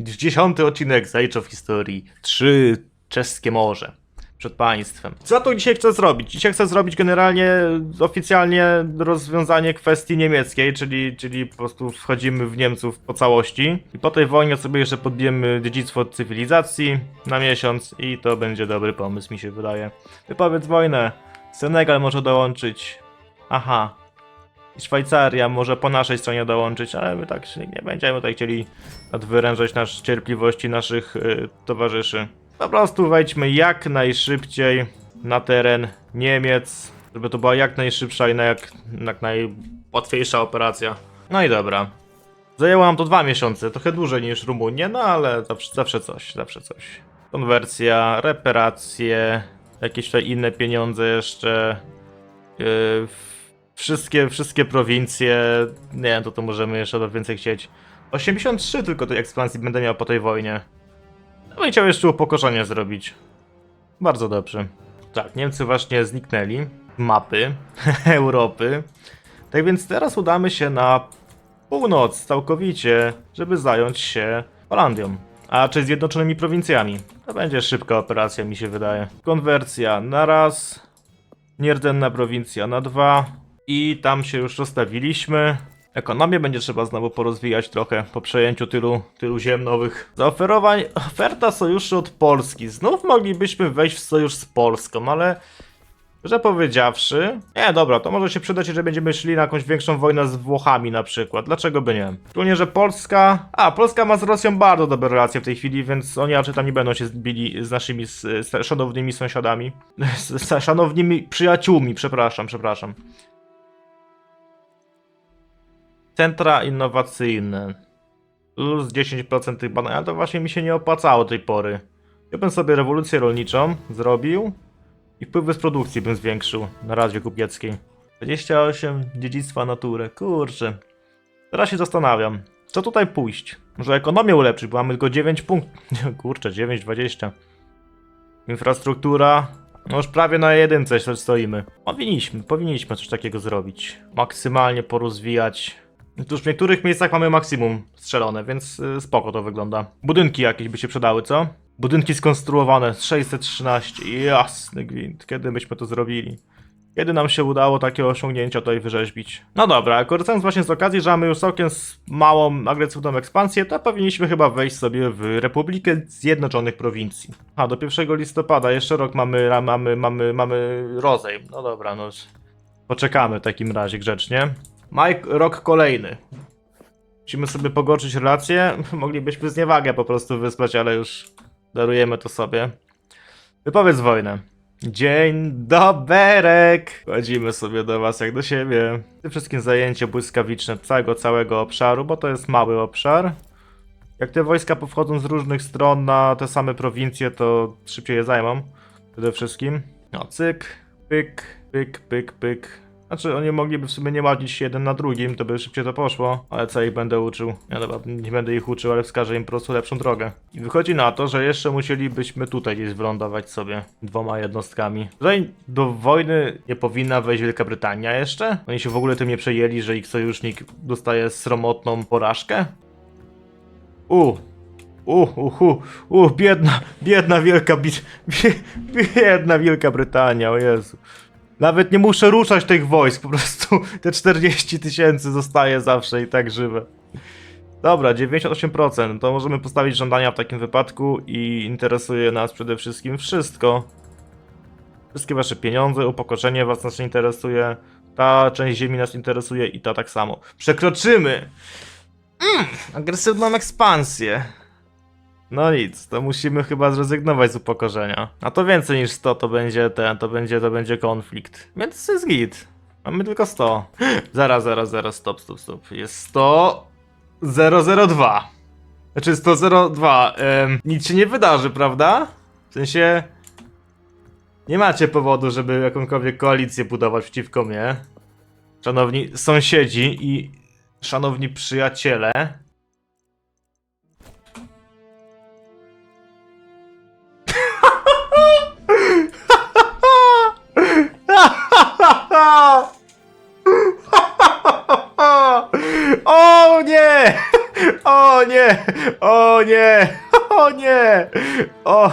Dziesiąty odcinek z Age of History. Trzy czeskie morze. Przed państwem. Co tu dzisiaj chcę zrobić? Dzisiaj chcę zrobić generalnie oficjalnie rozwiązanie kwestii niemieckiej, czyli, czyli po prostu wchodzimy w Niemców po całości. I po tej wojnie sobie jeszcze podbijemy dziedzictwo cywilizacji na miesiąc i to będzie dobry pomysł, mi się wydaje. Wypowiedz wojnę. Senegal może dołączyć. Aha, i Szwajcaria może po naszej stronie dołączyć, ale my tak nie będziemy tutaj chcieli nadwyrężać nasz cierpliwości naszych y, towarzyszy. Po prostu wejdźmy jak najszybciej na teren Niemiec, żeby to była jak najszybsza i na jak, jak najłatwiejsza operacja. No i dobra. Zajęło nam to dwa miesiące, trochę dłużej niż Rumunie, no ale zawsze, zawsze coś, zawsze coś. Konwersja, reparacje, jakieś tutaj inne pieniądze jeszcze. Yy, wszystkie, wszystkie prowincje. Nie wiem, to to możemy jeszcze więcej chcieć. 83 tylko tej ekspansji będę miał po tej wojnie. No i chciał jeszcze upokorzenie zrobić. Bardzo dobrze. Tak, Niemcy właśnie zniknęli. Mapy Europy. Tak więc teraz udamy się na północ całkowicie, żeby zająć się Holandią. A czy zjednoczonymi prowincjami. To będzie szybka operacja, mi się wydaje. Konwersja na raz. Nierdenna prowincja na dwa. I tam się już rozstawiliśmy. Ekonomię będzie trzeba znowu porozwijać trochę po przejęciu tylu, tylu ziem nowych. Zaoferowań, oferta sojuszy od Polski. Znów moglibyśmy wejść w sojusz z Polską, ale że powiedziawszy, nie dobra, to może się przydać, że będziemy szli na jakąś większą wojnę z Włochami na przykład. Dlaczego by nie? Szczególnie, że Polska. A, Polska ma z Rosją bardzo dobre relacje w tej chwili, więc oni raczej tam nie będą się bili z naszymi z, z szanownymi sąsiadami. Z, z szanownymi przyjaciółmi, przepraszam, przepraszam. Centra innowacyjne. Plus 10% tych badań, ale to właśnie mi się nie opłacało tej pory. Ja bym sobie rewolucję rolniczą zrobił i wpływy z produkcji bym zwiększył na Radzie Kupieckiej. 28 dziedzictwa natury, kurczę. Teraz się zastanawiam, co tutaj pójść? Może ekonomię ulepszyć, bo mamy tylko 9 punktów. Kurczę, 9, 20. Infrastruktura. No już prawie na jedynce stoimy. Powinniśmy, powinniśmy coś takiego zrobić. Maksymalnie porozwijać. Tuż w niektórych miejscach mamy maksimum strzelone, więc y, spoko to wygląda. Budynki jakieś by się przydały, co? Budynki skonstruowane, 613, jasny gwint, kiedy byśmy to zrobili? Kiedy nam się udało takie osiągnięcia tutaj wyrzeźbić? No dobra, korzystając właśnie z okazji, że mamy już całkiem małą, agresywną ekspansję, to powinniśmy chyba wejść sobie w Republikę Zjednoczonych Prowincji. A, do 1 listopada, jeszcze rok mamy, mamy, mamy, mamy rozejm. No dobra, no poczekamy w takim razie grzecznie. Mike, rok kolejny. Musimy sobie pogorszyć relacje. Moglibyśmy zniewagę po prostu wysłać, ale już darujemy to sobie. Wypowiedz wojnę. Dzień doberek! Chodzimy sobie do was jak do siebie. Przede wszystkim zajęcie błyskawiczne całego, całego obszaru, bo to jest mały obszar. Jak te wojska powchodzą z różnych stron na te same prowincje, to szybciej je zajmą. Przede wszystkim. No, cyk, pyk, pyk, pyk, pyk. Znaczy, oni mogliby w sumie nie ładzić się jeden na drugim, to by szybciej to poszło, ale co ich będę uczył? Ja dobra, nie będę ich uczył, ale wskażę im po prostu lepszą drogę. I wychodzi na to, że jeszcze musielibyśmy tutaj gdzieś wylądować sobie dwoma jednostkami. Tutaj do wojny nie powinna wejść Wielka Brytania jeszcze? Oni się w ogóle tym nie przejęli, że ich sojusznik dostaje sromotną porażkę? U, u, uhu, u, biedna, biedna Wielka. Biedna Wielka Brytania, o Jezu. Nawet nie muszę ruszać tych wojsk, po prostu te 40 tysięcy zostaje zawsze i tak żywe. Dobra, 98%, to możemy postawić żądania w takim wypadku i interesuje nas przede wszystkim wszystko. Wszystkie wasze pieniądze, upokorzenie was nas interesuje, ta część ziemi nas interesuje i ta tak samo. Przekroczymy! Mm, agresywną ekspansję. No nic, to musimy chyba zrezygnować z upokorzenia. A to więcej niż 100 to będzie ten, to będzie, to będzie konflikt. Więc to jest git. Mamy tylko 100. Zaraz, zaraz, zaraz, stop, stop, stop. Jest 100... 002. Znaczy 102. Ym, nic się nie wydarzy, prawda? W sensie... Nie macie powodu, żeby jakąkolwiek koalicję budować przeciwko mnie. Szanowni sąsiedzi i szanowni przyjaciele. O nie! O nie! O nie! O nie! O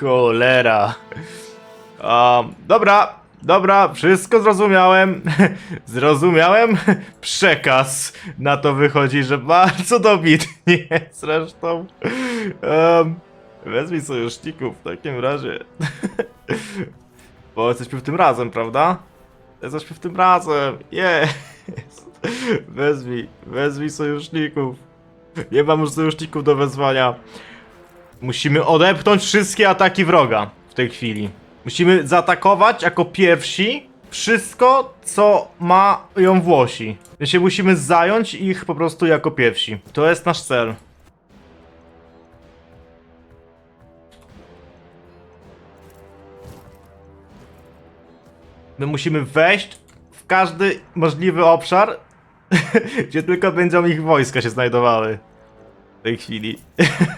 cholera. Um, dobra, dobra, wszystko zrozumiałem. Zrozumiałem przekaz. Na to wychodzi, że bardzo dobitnie zresztą. Um, wezmij sojuszników w takim razie. Bo jesteśmy w tym razem, prawda? Jesteśmy w tym razem. Jest. Wezmij, wezmij sojuszników. Nie mam już sojuszników do wezwania. Musimy odepchnąć wszystkie ataki wroga w tej chwili. Musimy zaatakować jako pierwsi wszystko, co mają Włosi. My się musimy zająć ich po prostu jako pierwsi. To jest nasz cel. My musimy wejść każdy możliwy obszar, gdzie tylko będą ich wojska się znajdowały. W tej chwili.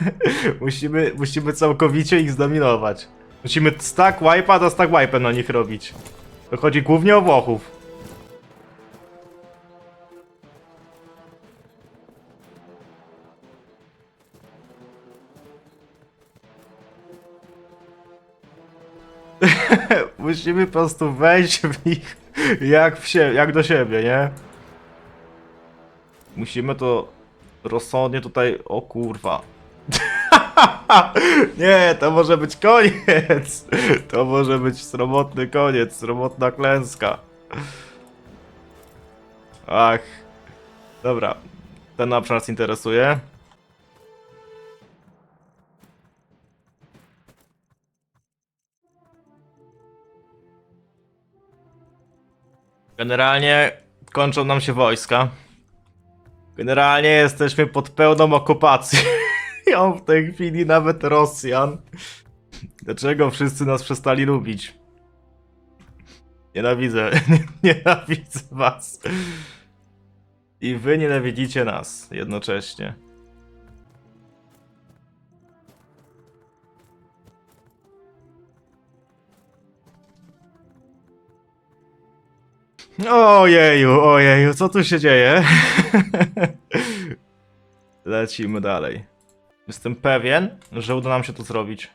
musimy, musimy całkowicie ich zdominować. Musimy stack wipe'a do stack wipe'a na nich robić. To chodzi głównie o Włochów. Musimy po prostu wejść w nich jak, w sie jak do siebie, nie? Musimy to rozsądnie tutaj... O kurwa. Nie, to może być koniec. To może być sromotny koniec, sromotna klęska. Ach. Dobra. Ten obszar nas interesuje. Generalnie kończą nam się wojska. Generalnie jesteśmy pod pełną okupacją w tej chwili nawet Rosjan. Dlaczego wszyscy nas przestali lubić? Nienawidzę, nienawidzę was. I wy nienawidzicie nas jednocześnie. Ojeju, ojeju, co tu się dzieje? Lecimy dalej. Jestem pewien, że uda nam się to zrobić.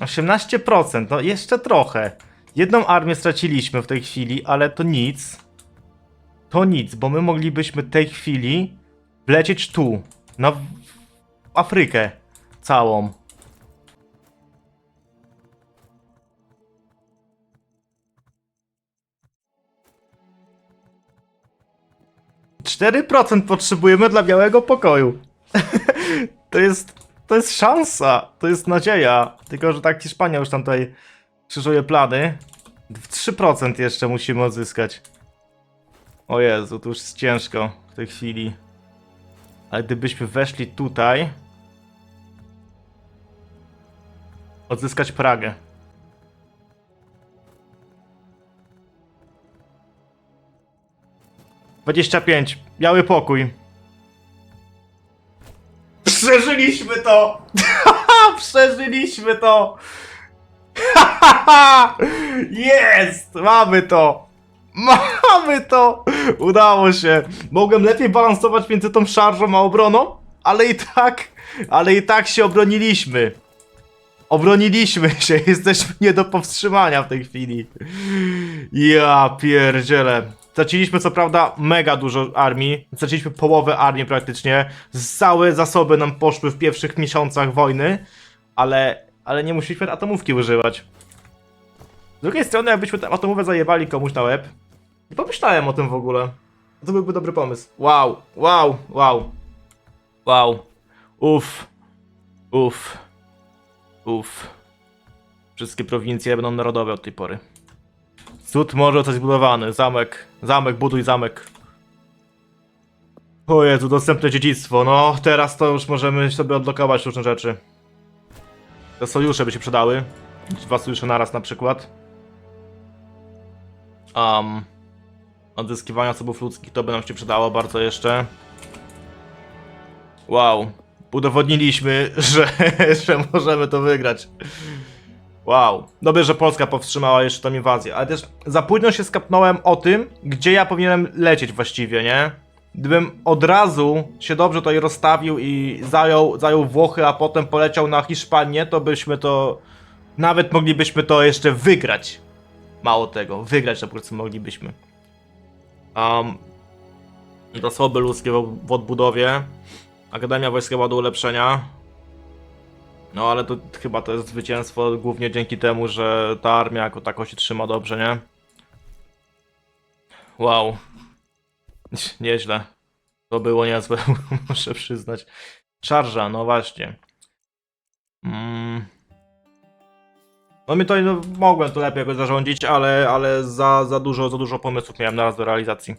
Osiemnaście procent, no jeszcze trochę. Jedną armię straciliśmy w tej chwili, ale to nic. To nic, bo my moglibyśmy tej chwili wlecieć tu, na Afrykę całą. Cztery procent potrzebujemy dla białego pokoju. to jest. To jest szansa, to jest nadzieja. Tylko, że tak Hiszpania już tam tutaj krzyżuje plany. 3% jeszcze musimy odzyskać. O Jezu, to już jest ciężko w tej chwili. Ale gdybyśmy weszli tutaj... Odzyskać Pragę. Dwadzieścia pięć. Biały pokój. Przeżyliśmy to! Przeżyliśmy to! Jest! Mamy to! Mamy to! Udało się! Mogłem lepiej balansować między tą szarżą a obroną, ale i tak, ale i tak się obroniliśmy. Obroniliśmy się, jesteśmy nie do powstrzymania w tej chwili. Ja pierdzielę. Straciliśmy co prawda mega dużo armii, straciliśmy połowę armii praktycznie, całe zasoby nam poszły w pierwszych miesiącach wojny, ale, ale nie musieliśmy atomówki używać. Z drugiej strony, jakbyśmy tę atomówę zajebali komuś na łeb, nie pomyślałem o tym w ogóle. To byłby dobry pomysł. Wow, wow, wow. Wow. Uff. Uff. Uff. Wszystkie prowincje będą narodowe od tej pory. Cud może coś zbudowany. Zamek. Zamek, buduj zamek. O Jezu, dostępne dziedzictwo. No, teraz to już możemy sobie odblokować różne rzeczy. Te sojusze by się przydały. Dwa sojusze naraz na przykład. Um, odzyskiwania zasobów ludzkich to by nam się przydało bardzo jeszcze. Wow. Udowodniliśmy, że, że możemy to wygrać. Wow. Dobrze, że Polska powstrzymała jeszcze tą inwazję, ale też za późno się skapnąłem o tym, gdzie ja powinienem lecieć właściwie, nie? Gdybym od razu się dobrze tutaj rozstawił i zajął, zajął Włochy, a potem poleciał na Hiszpanię, to byśmy to... Nawet moglibyśmy to jeszcze wygrać. Mało tego, wygrać po prostu moglibyśmy. Um, zasoby ludzkie w, w odbudowie. Akademia Wojskowa do ulepszenia. No ale to chyba to jest zwycięstwo głównie dzięki temu, że ta armia jako tako się trzyma dobrze, nie? Wow. Nieźle. To było niezłe, muszę przyznać. Szarża, no właśnie. Mm. No mi to no, mogłem to lepiej jakoś zarządzić, ale, ale za, za dużo, za dużo pomysłów miałem naraz do realizacji.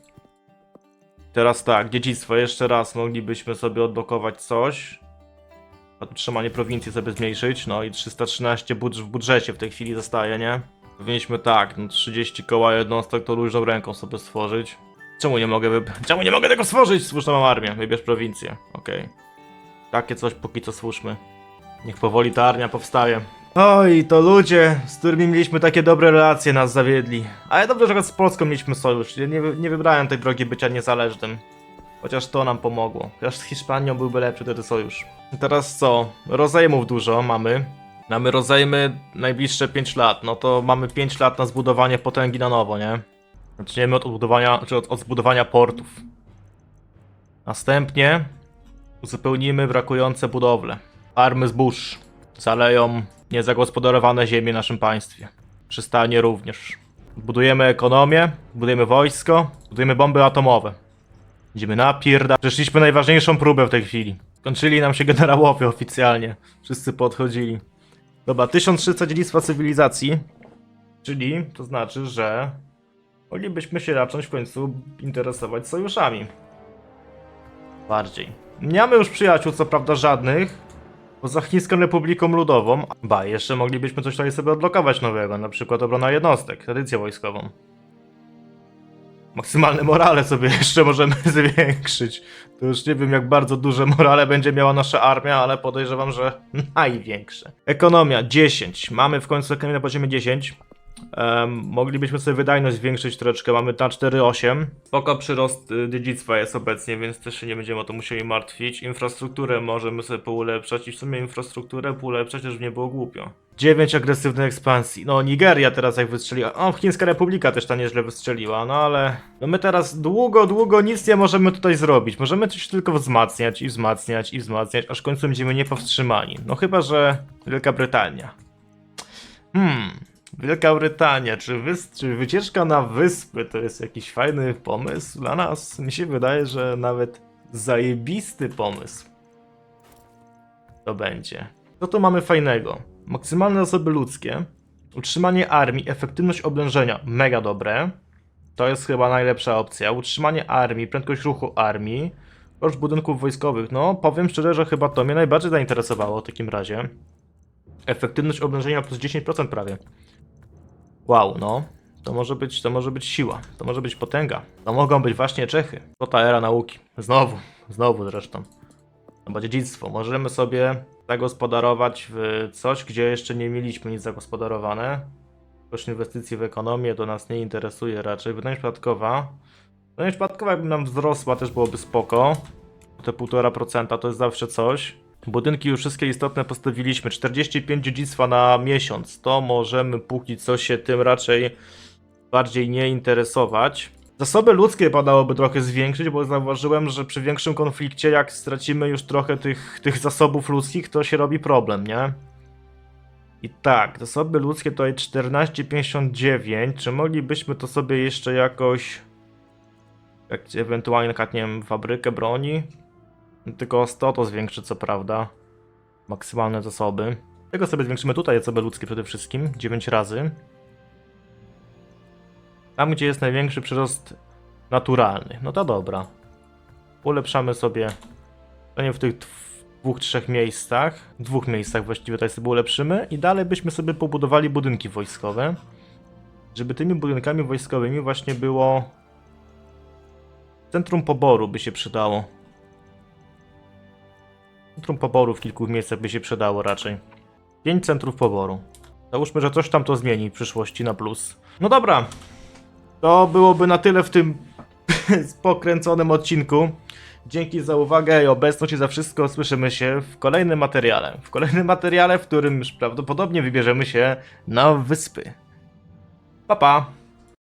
Teraz tak, dziedzictwo, jeszcze raz moglibyśmy sobie odblokować coś. A tu trzymanie prowincji sobie zmniejszyć, no i 313 budż w budżecie w tej chwili zostaje, nie? Powinniśmy tak, no 30 koła jednostek to luźną ręką sobie stworzyć. Czemu nie mogę wyb... Czemu nie mogę tego stworzyć? Słuszną mam armię, wybierz prowincję, okej. Takie coś póki co słuszmy. Niech powoli ta armia powstaje. Oj, to ludzie, z którymi mieliśmy takie dobre relacje, nas zawiedli. Ale dobrze, że z Polską mieliśmy sojusz. Nie, nie wybrałem tej drogi bycia niezależnym. Chociaż to nam pomogło. Chociaż z Hiszpanią byłby lepszy wtedy sojusz. Teraz co? Rozejmów dużo mamy. Mamy rozejmy najbliższe 5 lat. No to mamy 5 lat na zbudowanie potęgi na nowo, nie? Zaczniemy od odbudowania, czy od, od zbudowania portów. Następnie uzupełnimy brakujące budowle. Farmy zbóż zaleją niezagospodarowane ziemie w naszym państwie. Przystanie również. Budujemy ekonomię, budujemy wojsko, budujemy bomby atomowe. Idziemy napierda. Przeszliśmy najważniejszą próbę w tej chwili. Kończyli nam się generałowie oficjalnie. Wszyscy podchodzili. Dobra, 1300 dziedzictwa cywilizacji. Czyli to znaczy, że moglibyśmy się zacząć w końcu interesować sojuszami. Bardziej. Nie mamy już przyjaciół, co prawda żadnych. Poza Chińską Republiką Ludową. Ba, jeszcze moglibyśmy coś tutaj sobie odblokować nowego, na przykład obrona jednostek, tradycję wojskową. Maksymalne morale sobie jeszcze możemy zwiększyć. To już nie wiem, jak bardzo duże morale będzie miała nasza armia, ale podejrzewam, że największe. Ekonomia 10. Mamy w końcu ekonomię na poziomie 10. Em, moglibyśmy sobie wydajność zwiększyć troszeczkę, mamy na 4,8. Spoko przyrost y, dziedzictwa jest obecnie, więc też się nie będziemy o to musieli martwić. Infrastrukturę możemy sobie poulepszać i w sumie infrastrukturę poulepszać też nie było głupio. 9 agresywnej ekspansji. No Nigeria teraz jak wystrzeliła. O, Chińska Republika też ta nieźle wystrzeliła, no ale... No my teraz długo, długo nic nie możemy tutaj zrobić. Możemy coś tylko wzmacniać i wzmacniać i wzmacniać, aż w końcu będziemy niepowstrzymani. No chyba, że Wielka Brytania. Hmm... Wielka Brytania, czy, wys- czy wycieczka na wyspy to jest jakiś fajny pomysł dla nas? Mi się wydaje, że nawet zajebisty pomysł to będzie. Co tu mamy fajnego? Maksymalne zasoby ludzkie, utrzymanie armii, efektywność oblężenia, mega dobre. To jest chyba najlepsza opcja. Utrzymanie armii, prędkość ruchu armii, koszt budynków wojskowych. No, powiem szczerze, że chyba to mnie najbardziej zainteresowało w takim razie. Efektywność oblężenia plus 10% prawie. Wow, no. To może być, to może być siła, to może być potęga. To mogą być właśnie Czechy. To ta era nauki. Znowu, znowu zresztą. No bo dziedzictwo. Możemy sobie zagospodarować w coś, gdzie jeszcze nie mieliśmy nic zagospodarowane. Koszt inwestycji w ekonomię to nas nie interesuje raczej. Wydajność podatkowa. Wydajność podatkowa jakby nam wzrosła też byłoby spoko. Te 1,5% to jest zawsze coś. Budynki już wszystkie istotne postawiliśmy. 45 dziedzictwa na miesiąc. To możemy póki co się tym raczej bardziej nie interesować. Zasoby ludzkie padałoby trochę zwiększyć, bo zauważyłem, że przy większym konflikcie, jak stracimy już trochę tych, tych zasobów ludzkich, to się robi problem, nie? I tak, zasoby ludzkie tutaj 14,59. Czy moglibyśmy to sobie jeszcze jakoś. Jak ewentualnie wiem, fabrykę broni? Tylko o 100 to zwiększy, co prawda. Maksymalne zasoby. Tego sobie zwiększymy tutaj zasoby ludzkie przede wszystkim. 9 razy. Tam, gdzie jest największy przyrost naturalny. No to dobra. Ulepszamy sobie. To nie w tych dw- dwóch, trzech miejscach. Dwóch miejscach właściwie tutaj sobie ulepszymy. I dalej byśmy sobie pobudowali budynki wojskowe. Żeby tymi budynkami wojskowymi właśnie było. Centrum poboru by się przydało. Centrum poboru w kilku miejscach by się przydało raczej. Pięć centrów poboru. Załóżmy, że coś tam to zmieni w przyszłości na plus. No dobra. To byłoby na tyle w tym pokręconym odcinku. Dzięki za uwagę i obecność i za wszystko. Słyszymy się w kolejnym materiale. W kolejnym materiale, w którym już prawdopodobnie wybierzemy się na wyspy. Pa pa!